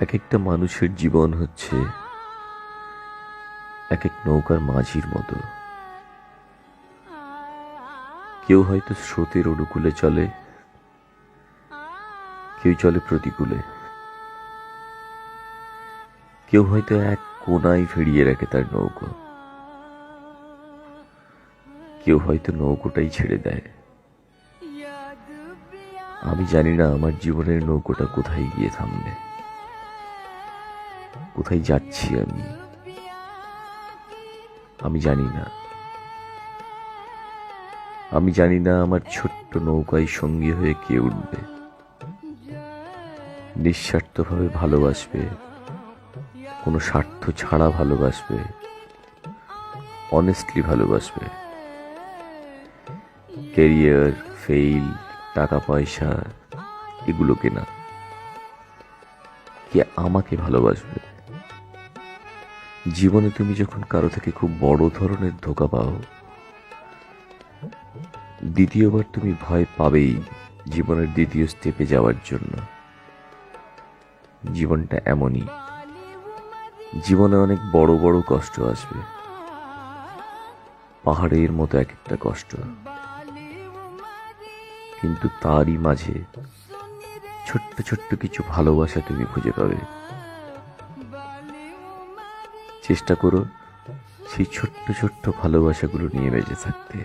এক একটা মানুষের জীবন হচ্ছে এক এক নৌকার মাঝির মতো। কেউ হয়তো স্রোতের অনুকূলে চলে, কেউ চলে প্রতিকূলে। কেউ হয়তো এক কোনায় ফিরিয়ে রাখে তার নৌকো। কেউ হয়তো নৌকোটাই ছেড়ে দেয়। আমি জানি না আমার জীবনের নৌকোটা কোথায় গিয়ে থামবে। কোথায় যাচ্ছি আমি? আমি জানি না। আমি জানি না আমার ছোট্ট নৌকায় সঙ্গী হয়ে কে উঠবে। নিঃস্বার্থভাবে ভালোবাসবে, কোনো স্বার্থ ছাড়া ভালোবাসবে অনেস্টলি ভালোবাসবে। ক্যারিয়ার ফেইল টাকা, পয়সা, এগুলোকে না। কে আমাকে ভালোবাসবে? জীবনে তুমি যখন কারও থেকে খুব বড় ধরনের ধোকা পাও, দ্বিতীয়বার তুমি ভয় পাবেই জীবনের দ্বিতীয় স্টেপে যাওয়ার জন্য। জীবনটা এমনই। জীবনে অনেক বড় বড় কষ্ট আসবে। পাহাড়ের মতো এক একটা কষ্ট। কিন্তু তারই মাঝে ছোট্ট ছোট্ট কিছু ভালোবাসা তুমি খুঁজে পাবে। চেষ্টা করো সেই ছোট্ট ছোট্ট ভালোবাসাগুলো নিয়ে বেঁচে থাকতে।